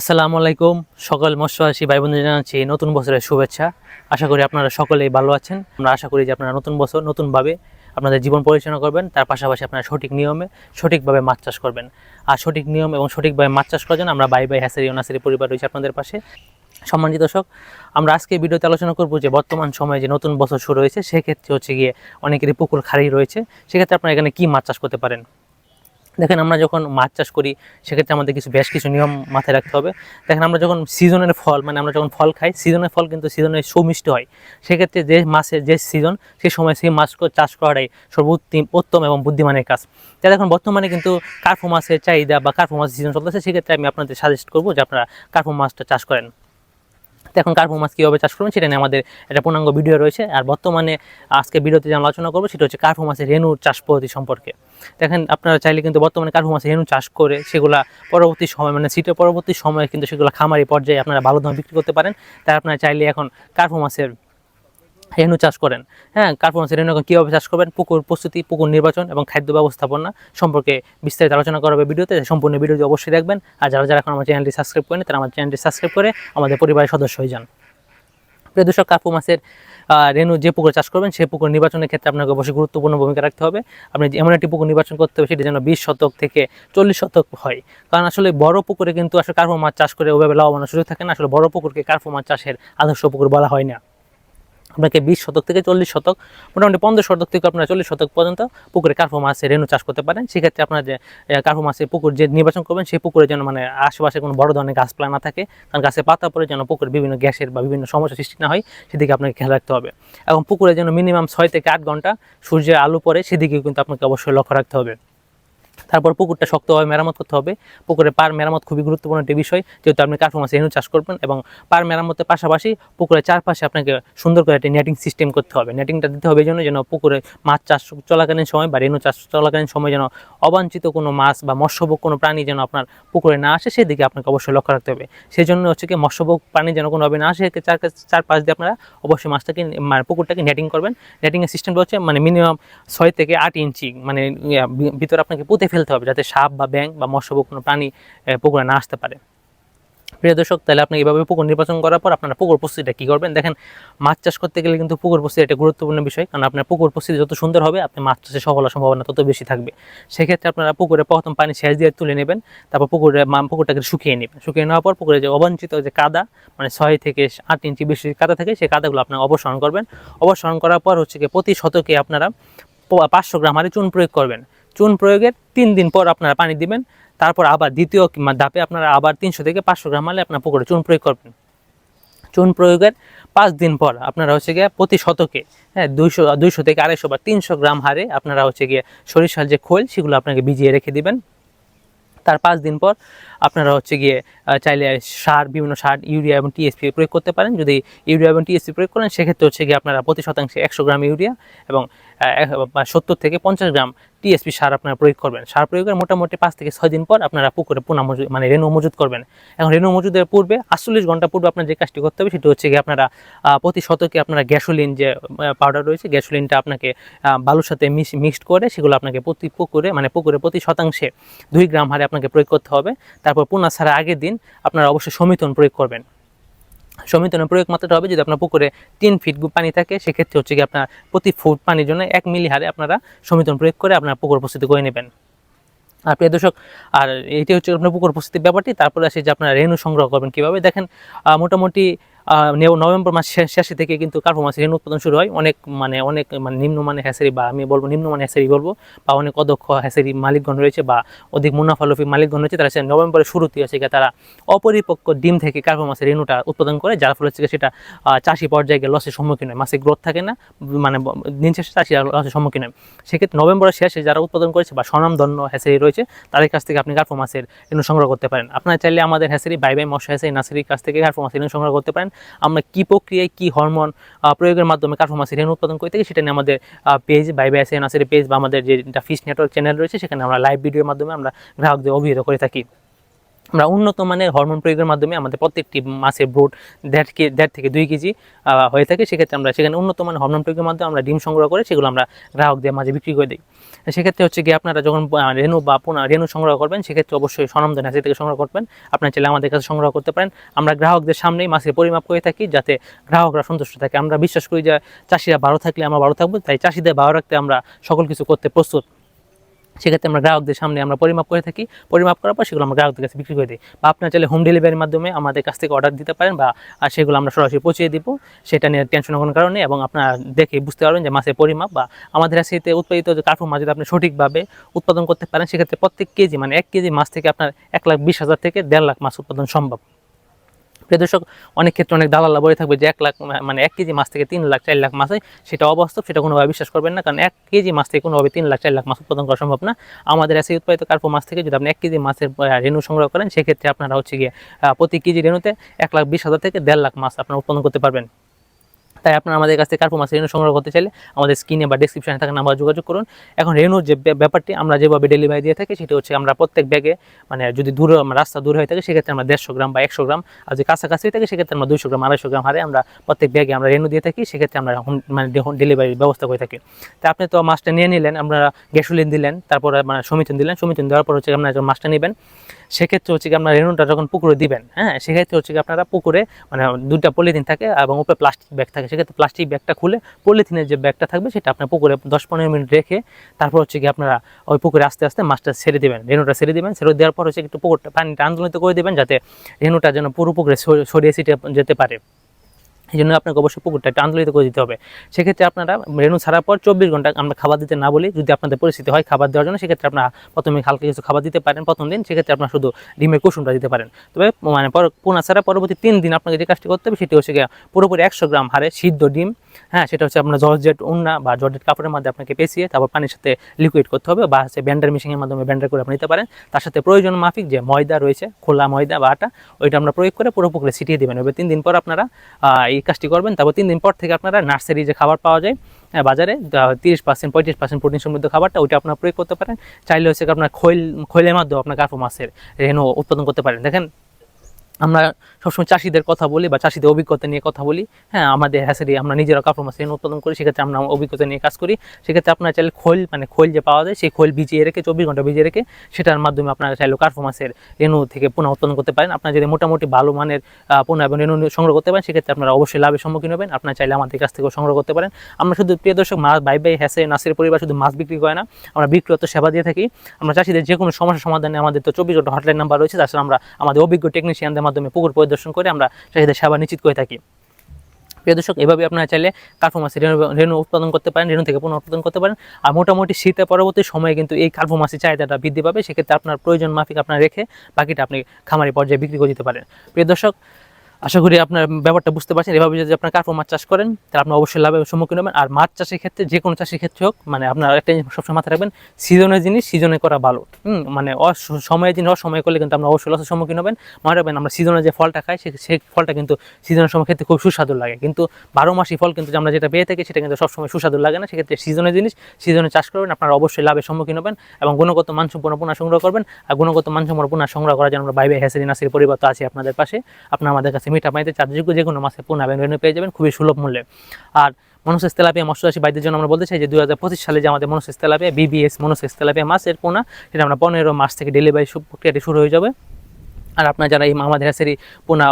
আসসালামু আলাইকুম। সকল মৎস্যবাসী ভাই বোনদের জানাচ্ছি নতুন বছরের শুভেচ্ছা। আশা করি আপনারা সকলেই ভালো আছেন। আমরা আশা করি যে আপনারা নতুন বছর, নতুনভাবে আপনাদের জীবন পরিচালনা করবেন। তার পাশাপাশি আপনারা সঠিক নিয়মে, সঠিকভাবে মাছ চাষ করবেন। আর সঠিক নিয়ম এবং সঠিকভাবে মাছ চাষ করার জন্য আমরা বাই বাই হ্যাসারি ও নাসারি পরিবার রয়েছে আপনাদের পাশে। সম্মানিত দর্শক, আমরা আজকে ভিডিওতে আলোচনা করব যে বর্তমান সময়ে যে নতুন বছর শুরু হয়েছে, সেক্ষেত্রে হচ্ছে গিয়ে অনেকেরই পুকুর খালি রয়েছে। সেক্ষেত্রে আপনারা এখানে কী মাছ চাষ করতে পারেন? দেখেন আমরা যখন মাছ চাষ করি, সেক্ষেত্রে আমাদের কিছু বেশ কিছু নিয়ম মাথায় রাখতে হবে। দেখেন আমরা যখন সিজনের ফল মানে আমরা যখন ফল খাই সিজনের ফল কিন্তু সিজনে সৌমিষ্ট হয়। সেক্ষেত্রে যে মাছের যে সিজন সেই সময় সেই মাছ চাষ করাটাই সর্বোত্তম, উত্তম এবং বুদ্ধিমানের কাজ। তাই দেখুন, বর্তমানে কিন্তু কার্পু মাছের চাহিদা বা কার্পু মাছের সিজন চলতেছে, সেক্ষেত্রে আমি আপনাদের সাজেস্ট করব যে আপনারা কার্পু মাছটা চাষ করেন। তো এখন কার্পো মাছ কীভাবে চাষ করবেন সেটা নিয়ে আমাদের একটা পূর্ণাঙ্গ ভিডিও রয়েছে। আর বর্তমানে আজকে ভিডিওতে যে আলোচনা করব সেটা হচ্ছে কার্পো মাছের রেণুর চাষ পদ্ধতি সম্পর্কে। দেখেন আপনারা চাইলে কিন্তু বর্তমানে কার্পো মাছের রেণু চাষ করে সেগুলা পরবর্তী সময় মানে সিটের পরবর্তী সময়ে কিন্তু সেগুলো খামারি পর্যায়ে আপনারা ভালো দামে বিক্রি করতে পারেন। তাই আপনারা চাইলে এখন কার্পো মাছের রেণু চাষ করেন। হ্যাঁ কার্পু মাছের রেণু এখন কীভাবে চাষ করবেন? পুকুর প্রস্তুতি, পুকুর নির্বাচন এবং খাদ্য ব্যবস্থাপনা সম্পর্কে বিস্তারিত আলোচনা করা হবে ভিডিওতে। সম্পূর্ণ ভিডিওটি অবশ্যই দেখবেন। আর যারা যারা এখন আমার চ্যানেলটি সাবস্ক্রাইব করেন তারা আমার চ্যানেলটি সাবস্ক্রাইব করে আমাদের পরিবারের সদস্য হয়ে যান। প্রিয় দর্শক কার্পু মাছের রেণু যে পুকুর চাষ করবেন, সেই পুকুর নির্বাচনের ক্ষেত্রে আপনাকে অবশ্যই গুরুত্বপূর্ণ ভূমিকা রাখতে হবে। আপনি এমন একটি পুকুর নির্বাচন করতে হবে, সেটি যেন বিশ শতক থেকে চল্লিশ শতক হয়। কারণ আসলে বড় পুকুরে কিন্তু আসলে কার্পু মাছ চাষ করে ওভাবে লাভবানের সুযোগ থাকে না। আসলে বড় পুকুরকে কার্পু মাছ চাষের আদর্শ পুকুর বলা হয় না। আপনাকে বিশ শতক থেকে চল্লিশ শতক মোটামুটি পনেরো শতক থেকে আপনারা চল্লিশ শতক পর্যন্ত পুকুরে কার্পু মাছের রেণু চাষ করতে পারেন। সেক্ষেত্রে আপনার যে এ, কার্পু মাছের পুকুর যে নির্বাচন করবেন সেই পুকুরে যেন মানে আশেপাশে কোনো বড় ধরনের গাছপালা না থাকে কারণ গাছে পাতা পড়ে যেন পুকুরে বিভিন্ন গ্যাসের বা বিভিন্ন সমস্যা সৃষ্টি না হয় সেদিকে আপনাকে খেয়াল রাখতে হবে। এবং পুকুরে যেন মিনিমাম ছয় থেকে আট ঘণ্টা সূর্যের আলো পড়ে সেদিকেও কিন্তু আপনাকে অবশ্যই লক্ষ্য রাখতে হবে। তারপর পুকুরটা শক্তভাবে মেরামত করতে হবে। পুকুরে পার মেরামত খুবই গুরুত্বপূর্ণ একটি বিষয়। যেহেতু আপনি কার্পু মাছের রেণু চাষ করবেন এবং পার মেরামতের পাশাপাশি পুকুরের চারপাশে আপনাকে সুন্দর করে একটি নেটিং সিস্টেম করতে হবে। নেটিংটা দিতে হবে জন্য যেন পুকুরে মাছ চাষ চলাকালীন সময় বা রেণু চাষ চলাকালীন সময় যেন অবাঞ্ছিত কোনো মাছ বা মৎস্যভোগ কোনো প্রাণী যেন আপনার পুকুরে না আসে, সেদিকে আপনাকে অবশ্যই লক্ষ্য রাখতে হবে। সেই জন্য হচ্ছে কি মৎস্যভোগ প্রাণী যেন কোনোভাবে না আসে চার চারপাশ দিয়ে আপনারা অবশ্যই মাছটাকে মানে পুকুরটাকে নেটিং করবেন। নেটিংয়ের সিস্টেমটা হচ্ছে মানে মিনিমাম ছয় থেকে আট ইঞ্চি মানে ভিতরে আপনাকে পুঁতে ফেলতে হবে যাতে সাপ বা ব্যাং বা মৎস্যভোগ কোনো প্রাণী পুকুরে না আসতে পারে। প্রিয় দর্শক, তাহলে আপনি এইভাবে পুকুর নির্বাচন করার পর আপনারা পুকুর প্রস্তুতিটা কী করবেন? দেখেন, মাছ চাষ করতে গেলে কিন্তু পুকুর প্রস্তুতি একটা গুরুত্বপূর্ণ বিষয়। কারণ আপনার পুকুর প্রস্তুতি যত সুন্দর হবে, আপনি মাছ চাষে সফল সম্ভাবনা তত বেশি থাকবে। সেক্ষেত্রে আপনারা পুকুরে প্রথম পানি সেচ দিয়ে তুলে নেবেন, তারপর পুকুরে পুকুরটাকে শুকিয়ে নেবেন। শুকিয়ে নেওয়ার পর পুকুরে যে অবাঞ্ছিত যে কাদা মানে ছয় থেকে আট ইঞ্চি বেশি কাদা থাকে, সেই কাদাগুলো আপনারা অপসারণ করবেন। অপসারণ করার পর হচ্ছে কি প্রতি শতকে আপনারা পাঁচশো গ্রাম হারে চুন প্রয়োগ করবেন। চুন প্রয়োগের তিন দিন পর আপনারা পানি দিবেন। তারপর আবার দ্বিতীয় ধাপে আপনারা আবার তিনশো থেকে পাঁচশো গ্রাম হলে আপনার পুকুরে চুন প্রয়োগ করবেন। চুন প্রয়োগের পাঁচ দিন পর আপনারা হচ্ছে গিয়ে প্রতি শতকে হ্যাঁ দুইশো দুইশো থেকে আড়াইশো বা তিনশো গ্রাম হারে আপনারা হচ্ছে গিয়ে সরিষার যে খোল, সেগুলো আপনাকে ভিজিয়ে রেখে দিবেন। তার পাঁচ দিন পর আপনারা হচ্ছে গিয়ে চাইলে সার, বিভিন্ন সার, ইউরিয়া এবং টিএসপি প্রয়োগ করতে পারেন। যদি ইউরিয়া এবং টিএসপি প্রয়োগ করেন, সেক্ষেত্রে হচ্ছে গিয়ে আপনারা প্রতি শতাংশে একশো গ্রাম ইউরিয়া এবং সত্তর থেকে পঞ্চাশ গ্রাম টিএসপি সার আপনারা প্রয়োগ করবেন। সার প্রয়োগের মোটামুটি পাঁচ থেকে ছয় দিন পর আপনারা পুকুরে পুনা মজুদ মানে রেণু মজুদ করবেন। এখন রেণু মজুদের পূর্বে আটচল্লিশ ঘণ্টা পূর্বে আপনার যে কাজটি করতে হবে, সেটা হচ্ছে গিয়ে আপনারা প্রতি শতকে আপনারা গ্যাসোলিন যে পাউডার রয়েছে, গ্যাসোলিনটা আপনাকে বালুর সাথে মিক্সড করে সেগুলো আপনাকে প্রতি পুকুরে মানে পুকুরে প্রতি শতাংশে দুই গ্রাম হারে আপনাকে প্রয়োগ করতে হবে। তারপর পুনা ছাড়া আগের দিন আপনারা অবশ্যই সমিতন প্রয়োগ করবেন। সমিতনের প্রয়োগ মাত্রাটা হবে যদি আপনার পুকুরে তিন ফিট পানি থাকে, সেক্ষেত্রে হচ্ছে কি আপনার প্রতি ফুট পানির জন্য এক মিলি হারে আপনারা সমিতন প্রয়োগ করে আপনার পুকুর প্রস্তুতি করে নেবেন। আর প্রিয় দর্শক, আর এটি হচ্ছে আপনার পুকুর প্রস্তুতির ব্যাপারটি, তারপরে আসে যে আপনারা রেণু সংগ্রহ করবেন কীভাবে। দেখেন মোটামুটি নভেম্বর মাস শেষ- থেকে কিন্তু কার্পু মাছের রেণু উৎপাদন শুরু হয়। অনেক মানে অনেক মানে নিম্নমানের হ্যাসারি বা আমি বলব নিম্নমানের হ্যাসারি বলব বা অনেক অদক্ষ হ্যাসারি মালিকগণ রয়েছে বা অধিক মুনাফালফি মালিকগণ রয়েছে, তারা সে নভেম্বরের শুরুতে আছে তারা অপরিপক্ক ডিম থেকে কার্পু মাছের রেণুটা উৎপাদন করে, যার ফলে হচ্ছে সেটা চাষি পর্যায়ে লসের সম্মুখীন হয়। মাছের গ্রোথ থাকে না মানে দিন শেষে চাষি লসের সম্মুখীন হয়। সেক্ষেত্রে নভেম্বরের শেষে যারা উৎপাদন করেছে বা স্বনামধন্য হ্যাসারি রয়েছে, তাদের কাছ থেকে আপনি কার্পু মাছের রেণু সংগ্রহ করতে পারেন। আপনারা চাইলে আমাদের হ্যাসারি, বাই বাই মশা হ্যাসারি, নার্সারির কাছ থেকে কার্পু মাছের রেণু সংগ্রহ করতে পারেন। আমরা কী প্রক্রিয়ায় কী হরমোন প্রয়োগের মাধ্যমে কার্ফোমাসি রেণু উৎপাদন করে থাকি সেটা নিয়ে আমাদের পেজ বাই বাই পেজ বা আমাদের যে ফিস নেটওয়ার্ক চ্যানেল রয়েছে, সেখানে আমরা লাইভ ভিডিওর মাধ্যমে আমরা গ্রাহকদের অভিহিত করে থাকি। আমরা উন্নত মানের হরমোন প্রয়োগের মাধ্যমে আমাদের প্রত্যেকটি মাছের ব্রোড দেড় কে, দেড় থেকে দুই কেজি হয়ে থাকে। সেক্ষেত্রে আমরা সেখানে উন্নত মানের হরমোন প্রয়োগের মাধ্যমে আমরা ডিম সংগ্রহ করে সেগুলো আমরা গ্রাহকদের মাঝে বিক্রি করে দিই। সেক্ষেত্রে হচ্ছে গিয়ে আপনারা যখন রেণু বা পোনা, রেণু সংগ্রহ করবেন, সেক্ষেত্রে অবশ্যই স্বনামধন্য হাসি থেকে সংগ্রহ করবেন। আপনার ছেলে আমাদের কাছে সংগ্রহ করতে পারেন। আমরা গ্রাহকদের সামনেই মাছের পরিমাপ করে থাকি যাতে গ্রাহকরা সন্তুষ্ট থাকে। আমরা বিশ্বাস করি যে চাষিরা ভালো থাকলে আমরা ভালো থাকব, তাই চাষিদের ভালো রাখতে আমরা সকল কিছু করতে প্রস্তুত। সেক্ষেত্রে আমরা গ্রাহকদের সামনে আমরা পরিমাপ করে থাকি। পরিমাপ করার পর সেগুলো আমরা গ্রাহকদের কাছে বিক্রি করে দিই। বা আপনার চাইলে হোম ডেলিভারির মাধ্যমে আমাদের কাছ থেকে অর্ডার দিতে পারেন বা আর সেগুলো আমরা সরাসরি পৌঁছে দিব। সেটা নিয়ে টেনশন কোনো কারণে এবং আপনারা দেখে বুঝতে পারবেন যে মাছের পরিমাপ বা আমাদের কাছে উৎপাদিত যে কার্পু মাছ যদি আপনি সঠিকভাবে উৎপাদন করতে পারেন, সেক্ষেত্রে প্রত্যেক কেজি মানে এক কেজি মাছ থেকে আপনার এক লাখ বিশ হাজার থেকে দেড় লাখ মাছ উৎপাদন সম্ভব। প্রিয় দর্শক, অনেক ক্ষেত্রে অনেক দালাল্লা বলে থাকবে যে এক লাখ মানে এক কেজি মাছ থেকে তিন লাখ, চার লাখ মাছ হয়। সেটা অবাস্তব, সেটা কোনোভাবে বিশ্বাস করবেন না। কারণ এক কেজি মাছ থেকে কোনোভাবে তিন লাখ, চার লাখ মাছ উৎপাদন করা সম্ভব না। আমাদের এসে উৎপাদিত কার্পো মাছ থেকে যদি আপনি এক কেজি মাছের রেণু সংগ্রহ করেন, সেক্ষেত্রে আপনারা হচ্ছে গিয়ে প্রতি কেজি রেণুতে এক লাখ বিশ হাজার থেকে দেড় লাখ মাছ আপনারা উৎপাদন করতে পারবেন। তাই আপনারা আমাদের কাছ থেকে কার্পো মাছের রেণু সংগ্রহ করতে চাইলে আমাদের স্ক্রিনে বা ডিসক্রিপশনে থাকা নাম্বার যোগাযোগ করুন। এখন রেনুর যে ব্যাপ- ব্যাপারটি আমরা যেভাবে ডেলিভারি দিয়ে থাকি সেটা হচ্ছে আমরা প্রত্যেক ব্যাগে মানে যদি দূরে, রাস্তা দূর হয়ে থাকে সেক্ষেত্রে আমরা দেড়শো গ্রাম বা একশো গ্রাম আর যদি কাছাকাছি থাকে সেক্ষেত্রে আমরা দুইশো গ্রাম, আড়াইশো গ্রাম হারে আমরা প্রত্যেক ব্যাগে আমরা রেনু দিয়ে থাকি, সেক্ষেত্রে আমরা মানে ডেলিভারির ব্যবস্থা করে থাকি। তা আপনি তো মাছটা নিয়ে নিলেন আমরা গ্যাসোলিন দিলেন, তারপরে মানে সমিতন দিলেন সমিতন দেওয়ার পর হচ্ছে আপনার মাছটা নেবেন। সেক্ষেত্রে হচ্ছে কি আপনার রেণুটা যখন পুকুরে দিবেন হ্যাঁ সেক্ষেত্রে হচ্ছে কি আপনারা পুকুরে মানে দুটা পলিথিন থাকে এবং উপরে প্লাস্টিক ব্যাগ থাকে। সেক্ষেত্রে প্লাস্টিক ব্যাগটা খুলে পলিথিনের যে ব্যাগটা থাকবে সেটা আপনার পুকুরে দশ পনেরো মিনিট রেখে তারপর হচ্ছে কি আপনারা ওই পুকুরে আস্তে আস্তে মাছটা ছেড়ে দেবেন। রেনুটা ছেড়ে দেবেন, ছেড়ে দেওয়ার পর হচ্ছে একটু পুকুরটা পানিটা আন্দোলিত করে দেবেন যাতে রেনুটা যেন পুরো পুকুরে সরিয়ে সিটে ছিটিয়ে যেতে পারে। এই জন্য আপনাকে অবশ্যই পুকুরটা একটু আন্দোলিত করে দিতে হবে। সেক্ষেত্রে আপনারা রেণু ছাড়ার পর চব্বিশ ঘণ্টা আমরা খাবার দিতে না বলি যদি আপনাদের পরিস্থিতি হয় খাবার দেওয়ার জন্য সেক্ষেত্রে আপনারা প্রথমে হালকা কিছু খাবার দিতে পারেন প্রথম দিন সেক্ষেত্রে আপনারা শুধু ডিমের কুসুমটা দিতে পারেন। তবে মানে পোনা ছাড়া পরবর্তী তিন দিন আপনাকে যে কাজটি করতে হবে সেটি হচ্ছে পুরোপুরি একশো গ্রাম হারে সিদ্ধ ডিম হ্যাঁ সেটা হচ্ছে আপনার জর্জেট উন্না বা জর্জেট কাপড়ের মাধ্যমে আপনাকে পেঁচিয়ে তারপর পানির সাথে লিকুইড করতে হবে বা হচ্ছে ব্যান্ডার মেশিনের মাধ্যমে ব্যান্ডার করে আপনি নিতে পারেন। তার সাথে প্রয়োজন মাফিক যে ময়দা রয়েছে খোলা ময়দা বা আটা ওইটা আমরা প্রয়োগ করে পুরো পুকুরে ছিটিয়ে দেবেন। এবার তিন দিন পর আপনারা আহ, এই কাজটি করবেন, তারপর তিন দিন পর থেকে আপনারা নার্সারি যে খাবার পাওয়া যায় বাজারে তিরিশ পার্সেন্ট, পঁয়ত্রিশ পার্সেন্ট প্রোটিন সমৃদ্ধ খাবারটা ওইটা আপনারা প্রয়োগ করতে পারেন। চাইলে হচ্ছে আপনার খৈল, খৈলের মাধ্যমে আপনার কার্পো মাছের রেনো উৎপাদন করতে পারেন। দেখেন আমরা সবসময় চাষিদের কথা বলি বা চাষিদের অভিজ্ঞতা নিয়ে কথা বলি। হ্যাঁ আমাদের হ্যাসারি আমরা নিজেরা কাপড় মাছ উৎপাদন করি, সেক্ষেত্রে আমরা অভিজ্ঞতা নিয়ে কাজ করি। সেক্ষেত্রে আপনারা চাইলে খোল মানে খোল যে পাওয়া যায়, সেই খোল ভিজিয়ে রেখে, চব্বিশ ঘণ্টা ভিজিয়ে রেখে, সেটার মাধ্যমে আপনারা চাইলে কার্পো মাছের রেণু থেকে পুনঃ উৎপাদন করতে পারেন। আপনারা যদি মোটামুটি ভালো মানের পুনঃ এবং রেণু সংগ্রহ করতে পারেন, সেক্ষেত্রে আপনারা অবশ্যই লাভের সম্মুখীন হবেন। আপনারা চাইলে আমাদের কাছ থেকেও সংগ্রহ করতে পারেন। আমরা শুধু প্রিয় দর্শক মাছ বাই বাই হ্যাসে নাসের পরিবার শুধু মাছ বিক্রি করে না, আমরা বিক্রিয়ত সেবা দিয়ে থাকি। আমরা চাষিদের যে কোনো সমস্যার সমাধানে আমাদের তো চব্বিশ ঘণ্টা হটলাইন নাম্বার রয়েছে, তাছাড়া আমরা আমাদের অভিজ্ঞ টেকনিশিয়ানদের মাধ্যমে পুকুর পরিদর্শন করে আমরা চাষিদের সেবা নিশ্চিত করে থাকি। প্রিয় দর্শক, এভাবে আপনারা চাইলে কার্পো মাছের রেণু উৎপাদন করতে পারেন, রেণু থেকে পুনঃ উৎপাদন করতে পারেন। আর মোটামুটি শীতের পরবর্তী সময়ে কিন্তু এই কার্পো মাছের চাহিদাটা বৃদ্ধি পাবে। সেক্ষেত্রে আপনার প্রয়োজন মাফিক আপনার রেখে বাকিটা আপনি খামারি পর্যায়ে বিক্রি করে দিতে পারেন। প্রিয় দর্শক আশা করি আপনার ব্যাপারটা বুঝতে পারছেন। এভাবে যদি আপনার কার্পো মাছ চাষ করেন, তাহলে আপনি অবশ্যই লাভের সম্মুখীন হবেন। আর মাছ চাষের ক্ষেত্রে, যে কোনো চাষের ক্ষেত্রে হোক মানে আপনার একটা জিনিস সবসময় মাথায় রাখবেন সিজনের জিনিস সিজনে করা ভালো। হুম মানে সময়ের জিনিস অসময় করলে কিন্তু আমরা অবশ্যই লসের সম্মুখীন হবেন। মনে রাখবেন, আমরা সিজনে যে ফলটা খাই সেই ফলটা কিন্তু সিজনের সময় ক্ষেত্রে খুব সুস্বাদু লাগে। কিন্তু বারো মাসি ফল কিন্তু আমরা যেটা পেয়ে থাকি, সেটা কিন্তু সবসময় সুস্বাদু লাগে না। সেক্ষেত্রে সিজনের জিনিস, সিজনে চাষ করবেন, আপনারা অবশ্যই লাভের সম্মুখীন হবেন এবং গুণগত মানসম্পন্ন পোনা সংগ্রহ করবেন। আর গুণগত মানসম্পন্ন পোনা সংগ্রহ করার জন্য আমরা বাইবে হ্যাসেরি নাসির পরিবার তো আছি আপনাদের পাশে। আপনারা আমাদের কাছে মিঠা পানিতে চার্জযোগ্য যে কোনো মাসে পোনা রেণু পেয়ে যাবেন, খুবই সুলভ মূল্যে। আর মনোসেস তেলাপিয়া মৎস্যচাষী বাইদের জন্য আমরা বলতে চাই যে দু হাজার পঁচিশ সালে যে আমাদের monosex tilapia BBS monosex tilapia মাছের পোনা সেটা আমরা পনেরো মাস থেকে ডেলিভারি প্রক্রিয়াটি শুরু হয়ে যাবে। আর আপনারা যারা এই আমাদের হ্যাসেরি পোনা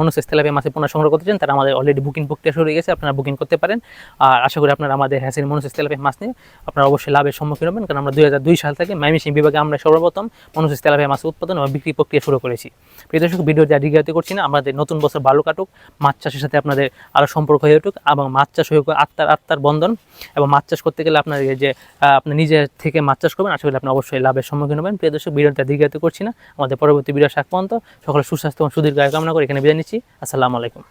মনোসেস তেলাপিয়া মাছের পোনা সংগ্রহ করতে চান, তারা আমাদের অলরেডি বুকিং প্রক্রিয়া শুরু হয়ে গেছে, আপনারা বুকিং করতে পারেন। আর আশা করি আপনারা আমাদের হ্যাসেরি মনোসেস তেলাপিয়া মাছ নিয়ে আপনারা অবশ্যই লাভের সম্মুখীন হবেন, কারণ আমরা দুই হাজার দুই সাল থেকে মাইমিসিং বিভাগে আমরা সর্বপ্রথম মনোসেস তেলাপিয়া মাছ উৎপাদন এবং বিক্রি প্রক্রিয়া শুরু করেছি। প্রিয় দর্শক ভিডিও যা দীর্ঘায়িত করছি না, আমাদের নতুন বছর ভালো কাটুক, মাছ চাষের সাথে আপনাদের আরও সম্পর্ক হয়ে উঠুক, এবং মাছ চাষ হয়ে আত্মার আত্মার বন্ধন, এবং মাছ চাষ করতে গেলে আপনার যে আপনি নিজে থেকে মাছ চাষ করবেন, আশা করি আপনি অবশ্যই লাভের সম্মুখীন হবেন। প্রিয় দর্শক, ভিডিওটা দীর্ঘায়িত করছি না, আমাদের পরবর্তী ভিডিও পর্যন্ত। সকলে সুস্বাস্থ্য এবং সুদীর্ঘ কামনা করে এখানে বিদায় নিচ্ছি। আসসালামু আলাইকুম।